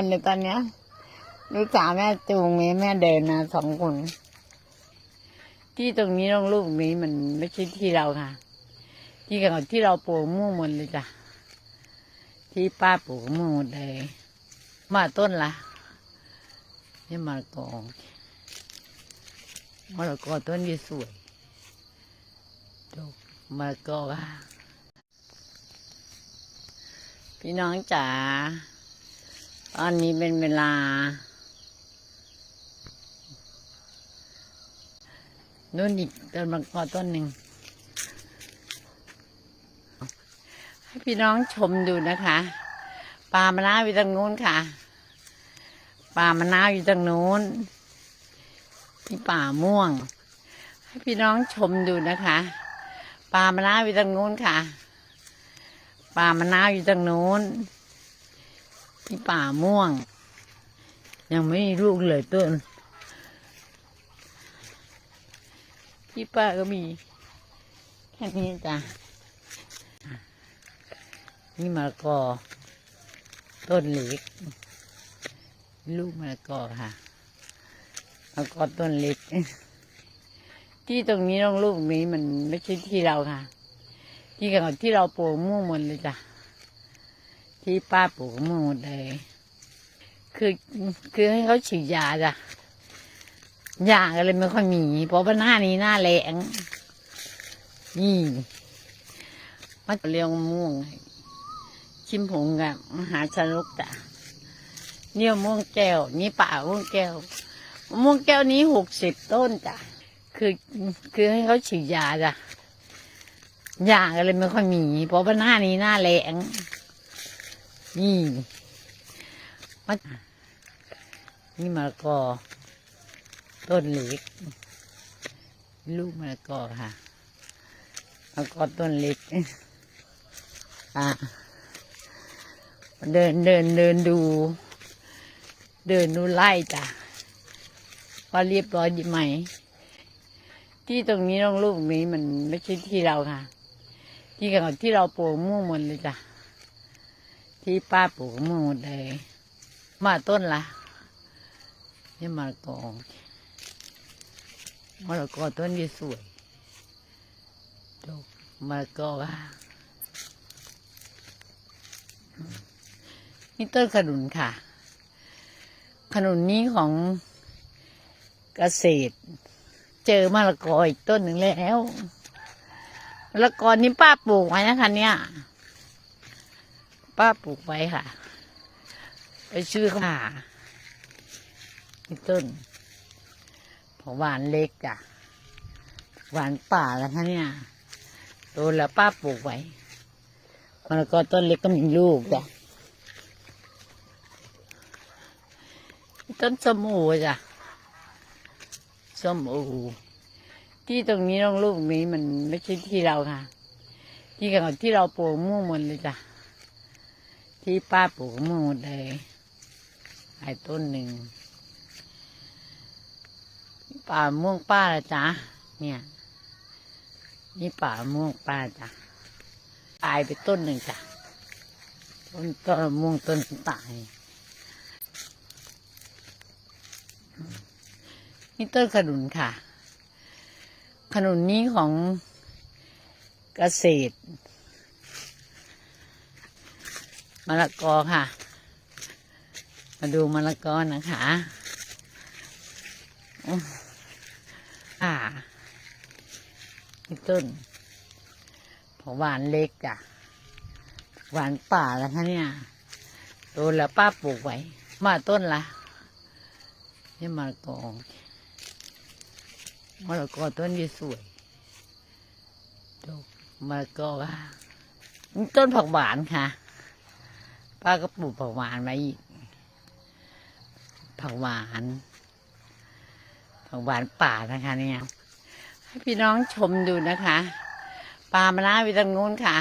ตอนนี้ตอนเนี้ยลูกสาวแม่จูงแม่แม่เดินมาสองคน ที่ตรงนี้ตรงลูกนี้มันไม่ใช่ที่เราค่ะ ที่กับที่เราปลูกมู่หมดเลยจ้ะที่ป้าปลูกมู่หมดเลย มาต้นละนี่มะละกอมะละกอต้นนี้สวยดอกมะละกอค่ะพี่น้องจ๋า ตอนนี้เป็นเวลา นู่นอีกต้นมะกอต้นหนึ่ง ให้พี่น้องชมดูนะคะปลามะนาวอยู่ตรงนู้นค่ะปลามะนาวอยู่ตรงนู้นที่ป่าม่วง ให้พี่น้องชมดูนะคะปลามะนาวอยู่ตรงนู้นค่ะปลามะนาวอยู่ตรงนู้น ที่ป่าม่วง ยังไม่มีลูกเลยต้น ที่ป้าก็มี แค่นี้จ้ะ นี่มะละกอ ต้นเล็ก ลูกมะละกอค่ะมะละกอต้นเล็ก ที่ตรงนี้ตรงลูกนี้มันไม่ใช่ที่เราค่ะ ที่กับที่เราปลูกม่วงหมดเลยจ้ะ ที่ป้าปลูกม่วงหมดเลย คือคือให้เขาฉีดยาจ้ะยาก็เลยไม่ค่อยมีเพราะว่าหน้านี้หน้าแรงนี่มันเรียงม่วง ชิมผงกับมหาชนกจ้ะเนี่ยม่วงแก้ว นี่ป่าม่วงแก้วมะม่วงแก้วนี้หกสิบต้นจ้ะคือคือให้เขาฉีดยาจ้ะยาก็เลยไม่ค่อยมีเพราะว่าหน้านี้หน้าแรง นี่มันี่มะละกอ ต้นเล็ก ลูกมะละกอค่ะมะละกอต้นเล็ก อะ เดินเดินเดินดู เดินดูไล่จ้ะว่าเรียบร้อยดีไหม ที่ตรงนี้ตรงลูกนี้มันไม่ใช่ที่เราค่ะ ที่กับที่เราปลูกม่วงหมดเลยจ้ะ ที่ป้าปลูกม่วงหมดเลยมาต้นละนี่มะละกอมะละกอต้นนี้สวยดอกมะละกอค่ะนี่ต้นขนุนค่ะ ขนุนนี้ของเกษตร เจอมะละกออีกต้นหนึ่งแล้วมะละกอนี้ป้าปลูกไว้นะคะเนี่ย ป้าปลูกไว้ค่ะ ไปชื่อค่ะต้นผักหวานเล็กจ้ะหวานป่าแล้วคะเนี่ยโตแล้วป้าปลูกไว้มะละกอต้นเล็กก็มีลูกจ้ะต้นสมโอจ้ะสมโอที่ตรงนี้ตรงลูกนี้มันไม่ใช่ที่เราค่ะ ที่กับที่เราปลูกม่วงหมดเลยจ้ะ ที่ป้าปลูกม่วงหมดเลยไอ้ต้นหนึ่งป่าม่วงป้าละจ้ะเนี่ย นี่ป่าม่วงป้าจ้ะตายไปต้นหนึ่งจ้ะต้นต้นม่วงต้นตายนี่ต้นขนุนค่ะ ขนุนนี้ของเกษตร มะละกอค่ะ มาดูมะละกอนะคะอ่าต้นผักหวานเล็กจ้ะหวานป่าแล้วคะเนี่ยโตแล้วป้าปลูกไว้ มาต้นละนี่มะละกอมะละกอต้นนี้สวยดอกมะละกอค่ะต้นผักหวานค่ะ ป้าก็ปลูกผักหวานไว้อีกผักหวานผักหวานป่านะคะเนี่ยให้พี่น้องชมดูนะคะปลามะนาวอยู่ตรงนู้นค่ะ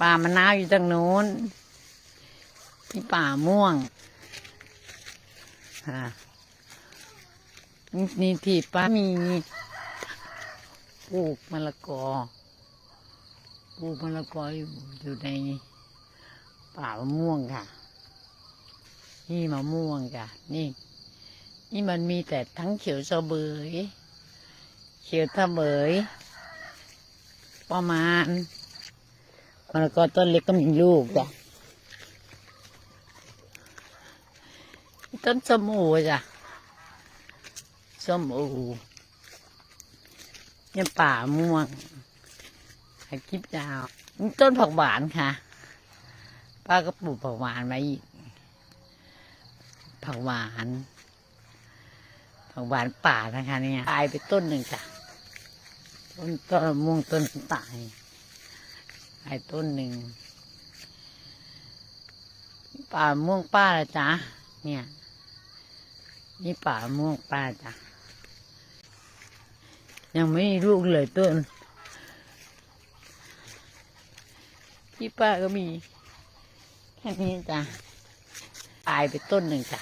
ปลามะนาวอยู่ตรงนู้นที่ป่าม่วงค่ะนี่นี่ที่ป้ามีปลูกมะละกอปลูกมะละกออยู่อยู่ใน ป่ามะม่วงค่ะ นี่มะม่วงจ้ะนี่ นี่มันมีแต่ทั้งเขียวเสบยเขียวเบยประมาณมะละกอต้นเล็กก็มีลูกจ้ะต้นสมูจ้ะสมูเนี่ยป่าม่วงไอ้กิ๊บดาวนี่ต้นผักหวานค่ะ ป้าก็ปลูกผักหวานไว้อีกผักหวานผักหวานป่านะคะเนี่ยตายไปต้นหนึ่งจ้ะต้นต้นม่วงต้นตายตายต้นหนึ่งป่าม่วงป้าละจ๊ะเนี่ย นี่ป่าม่วงป้าจ้ะยังไม่มีลูกเลยต้นที่ป้าก็มี แค่นี้จ้ะตายไปต้นหนึ่งจ้ะ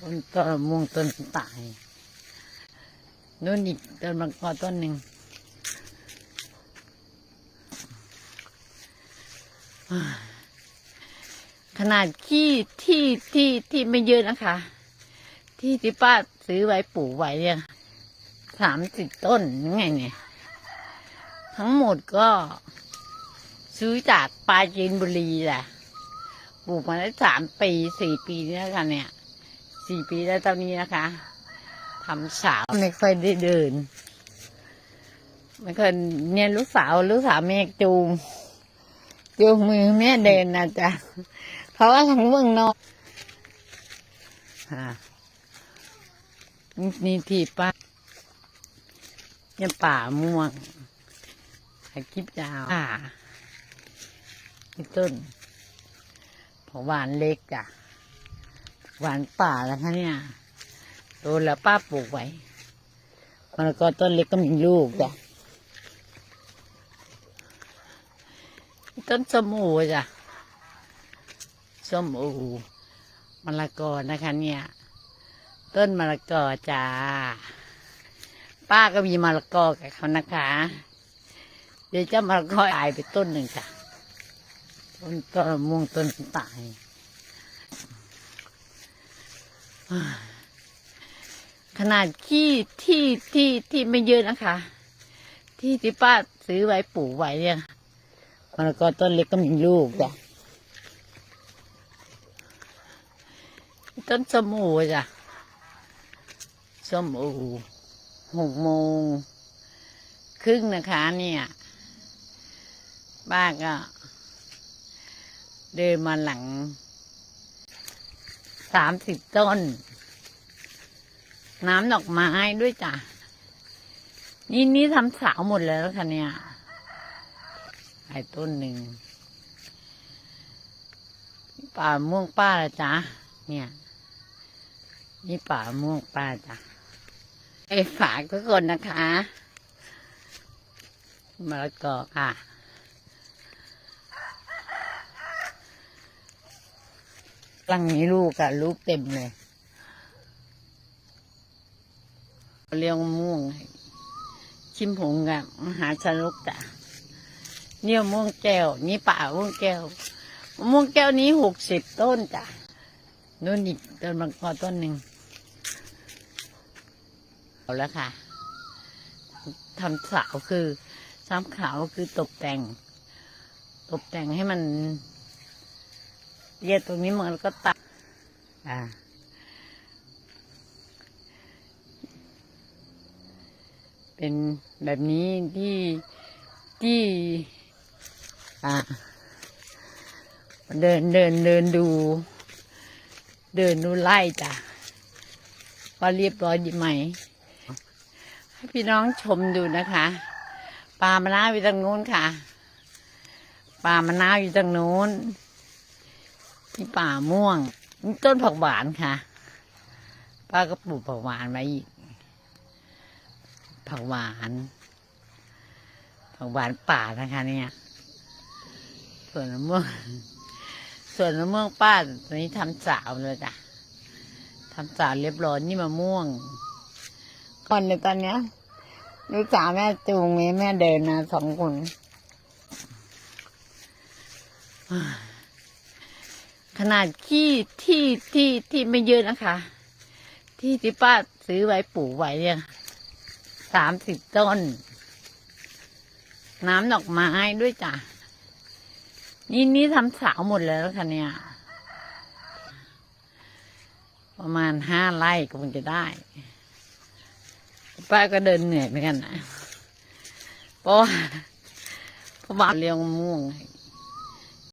ต้นต้นมะม่วงต้นตายนู่นอีกต้นมะกอต้นหนึ่งขนาดที่ที่ที่ที่ไม่เยอะนะคะ ที่ที่ป้าซื้อไว้ปลูกไว้เนี่ยสามสิบต้นยังไงเนี่ย ทั้งหมดก็ซื้อจากปาจีนบุรีแหละ ปลูกมาได้สามปีสี่ปีนี่แล้วกันเนี่ยสี่ปีแล้วตอนนี้นะคะทำสาวไม่ค่อยได้เดินไม่เคยเนี่ยลูกสาวลูกสาวแม่จูงจูงมือแม่เดินนะจ๊ะเพราะว่าทางเมืองนอกอ่านี่ที่ป้าเนี่ยป่าม่วงไอ้กิ๊บดาวป่าต้น หวานเล็กจ้ะหวานป่าแล้วคะเนี่ยโตแล้วป้าปลูกไว้มันก็ต้นเล็กก็มีลูกจ้ะต้นสมูจ้ะสมโอมะละกอนะคะเนี่ย ต้นมะละกอจ้าป้าก็มีมะละกอกับเขานะคะ เดี๋ยวจะมะละกอตายไปต้นหนึ่งจ้ะ ต้นต้นมะม่วงต้นตายขนาดที่ที่ที่ที่ไม่เยอะนะคะ ที่ที่ป้าซื้อไว้ปลูกไว้เนี่ยมะละกอต้นเล็กก็มีลูกจ้ะต้นสมูจ้ะสมูหกโมงครึ่งนะคะ เนี่ย ป้าก็ เดินมาหลังสามสิบต้น น้ำดอกไม้ด้วยจ้ะ นี่นี่ทำสาวหมดแล้วค่ะเนี่ยไอ้ต้นหนึ่งป่าม่วงป้าละจ๊ะเนี่ย นี่ป่าม่วงป้าจ้ะไอ้ฝากทุกคนนะคะมะละกอค่ะ ลังนี้ลูกอะลูกเต็มเลยเรียงม่วง ชิมผงกับมหาชนกจ้ะเนี่ยม่วงแก้ว นี่ป่าม่วงแก้ว ม่วงแก้วนี้หกสิบต้นจ้ะนู่นอีกต้นมะกอต้นหนึ่งเอาแล้วค่ะทำสาวคือทำขาวคือตกแต่ง ตกแต่งให้มัน เรียดตรงนี้มันก็ตัดอ่าเป็นแบบนี้ที่ที่อ่าเดินเดินเดินดู เดินดูไล่จ้ะว่าเรียบร้อยดีไหม ให้พี่น้องชมดูนะคะปลามะนาวอยู่ตรงนู้นค่ะปลามะนาวอยู่ตรงนู้น ที่ป่าม่วงนี่ต้นผักหวานค่ะ ป้าก็ปลูกผักหวานไว้อีกผักหวานผักหวานป่านะคะเนี่ยส่วนมะม่วงส่วนมะม่วงป้าตอนนี้ทำสาวเลยจ้ะทำสาวเรียบร้อยนี่มะม่วง ก่อนในตอนเนี้ยลูกสาวแม่จูงแม่แม่เดินมาสองคน ขนาดที่ที่ที่ที่ไม่เยอะนะคะ ที่ที่ป้าซื้อไว้ปลูกไว้เนี่ยสามสิบต้น น้ำดอกไม้ด้วยจ้ะ นี่นี่ทำสาวหมดแล้วค่ะเนี่ย ประมาณห้าไร่ก็คงจะได้ ป้าก็เดินเหนื่อยเหมือนกันนะเพราะว่าเพราะว่าเลี้ยงม่วง